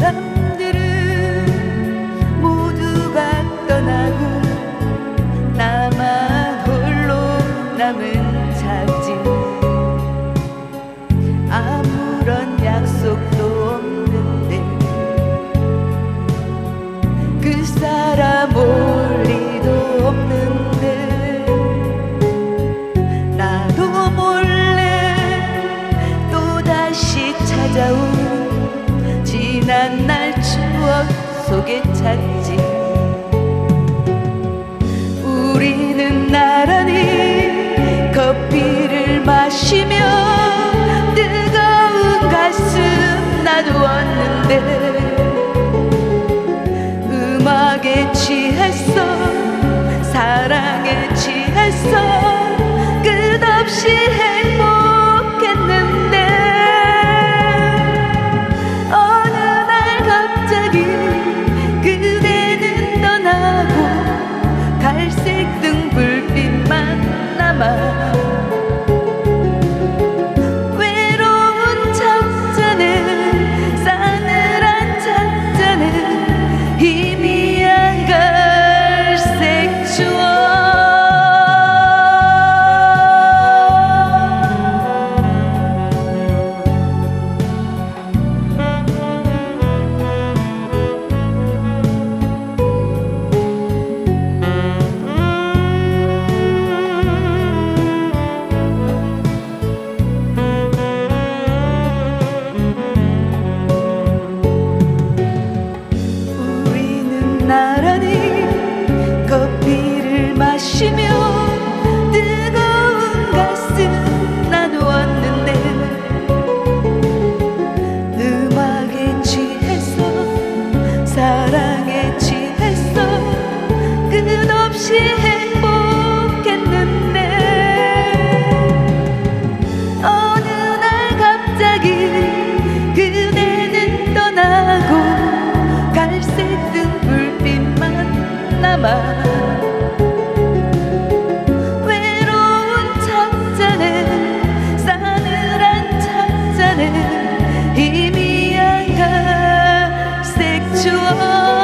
사람들은 모두가 떠나고 나만 홀로 남은 작진 아무런 약속도 없는데 그 사람 올 리도 없는데 나도 몰래 또다시 찾아온 지난 날 추억 속에 찾지. 우리는 나란히 커피를 마시며 뜨거운 가슴 나누었는데 음악에 취했어. 외로운 창자는 싸늘한 창자는 희미한 갈색 추억